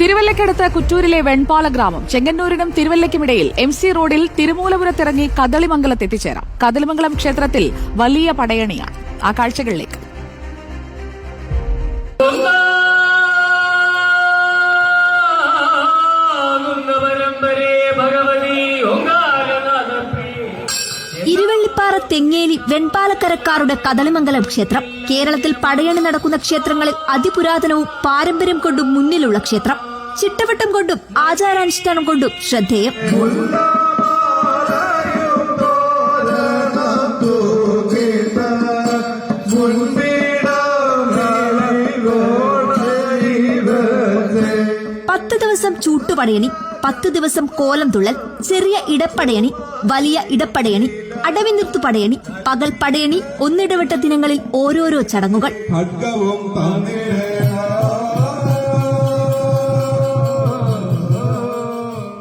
തിരുവല്ലയ്ക്കടുത്ത് കുറ്റൂരിലെ വെൺപാല ഗ്രാമം ചെങ്ങന്നൂരിനും തിരുവല്ലയ്ക്കുമിടയിൽ M C റോഡിൽ തിരുമൂലപുരത്തിറങ്ങി കദളിമംഗലത്ത് എത്തിച്ചേരാം. കദളിമംഗലം ക്ഷേത്രത്തിൽ വലിയ പടയണിയാണ്. ആ കാഴ്ചകളിലേക്ക്. ഇരുവള്ളിപ്പാറ തെങ്ങേലി വെൺപാലക്കരക്കാരുടെ കദളിമംഗലം ക്ഷേത്രം. കേരളത്തിൽ പടയണി നടക്കുന്ന ക്ഷേത്രങ്ങളിൽ അതിപുരാതനവും പാരമ്പര്യം കൊണ്ടും മുന്നിലുള്ള ക്ഷേത്രം. ചിട്ടവട്ടം കൊണ്ടും ആചാരാനുഷ്ഠാനം കൊണ്ടും ശ്രദ്ധേയം. പത്ത് ദിവസം ചൂട്ടുപടയണി. പത്ത് ദിവസം കോലം തുള്ളൽ ചെറിയ ഇടപ്പടയണി വലിയ ഇടപ്പടയണി അടവിനിർത്തു പടയണി പകൽ പടയണി ഒന്നിടവിട്ട ദിനങ്ങളിൽ ഓരോരോ ചടങ്ങുകൾ.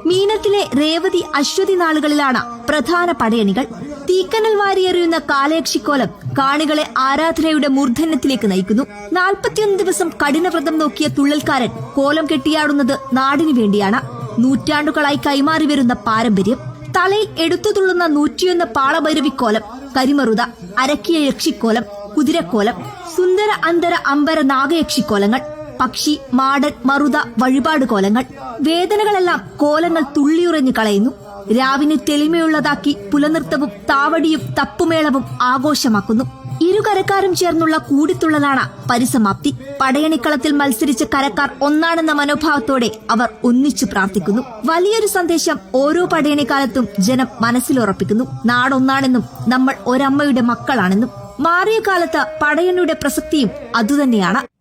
മീനത്തിലെ രേവതി അശ്വതി നാളുകളിലാണ് പ്രധാന പടയണികൾ. തീക്കനൽ വാരിയെറിയുന്ന കാലയക്ഷിക്കോലം കാണികളെ ആരാധനയുടെ മൂർധന്യത്തിലേക്ക് നയിക്കുന്നു. നാൽപ്പത്തിയൊന്ന് ദിവസം കഠിനവ്രതം നോക്കിയ തുള്ളൽക്കാരൻ കോലം കെട്ടിയാടുന്നത് നാടിനു വേണ്ടിയാണ്. നൂറ്റാണ്ടുകളായി കൈമാറി വരുന്ന പാരമ്പര്യം തലയിൽ എടുത്തു തുള്ളുന്ന നൂറ്റിയൊന്ന് പാളഭൈരവിക്കോലം കരിമറുത അരക്കിയ യക്ഷിക്കോലം കുതിരക്കോലം സുന്ദര അന്തര അമ്പര നാഗയക്ഷിക്കോലങ്ങൾ പക്ഷി മാടൻ മറുത വഴിപാട് കോലങ്ങൾ വേദനകളെല്ലാം കോലങ്ങൾ തുള്ളിയുറഞ്ഞു കളയുന്നു. രാവിനെ തെളിമയുള്ളതാക്കി പുലനൃത്തവും താവടിയും തപ്പുമേളവും ആഘോഷമാക്കുന്നു. ഇരുകരക്കാരും ചേർന്നുള്ള കൂടിത്തുള്ളലാണ് പരിസമാപ്തി. പടയണിക്കളത്തിൽ മത്സരിച്ച കരക്കാർ ഒന്നാണെന്ന മനോഭാവത്തോടെ അവർ ഒന്നിച്ചു പ്രാർത്ഥിക്കുന്നു. വലിയൊരു സന്ദേശം ഓരോ പടയണിക്കാലത്തും ജനം മനസ്സിലുറപ്പിക്കുന്നു. നാടൊന്നാണെന്നും നമ്മൾ ഒരമ്മയുടെ മക്കളാണെന്നും. മാറിയ കാലത്ത് പടയണിയുടെ പ്രസക്തിയും അതുതന്നെയാണ്.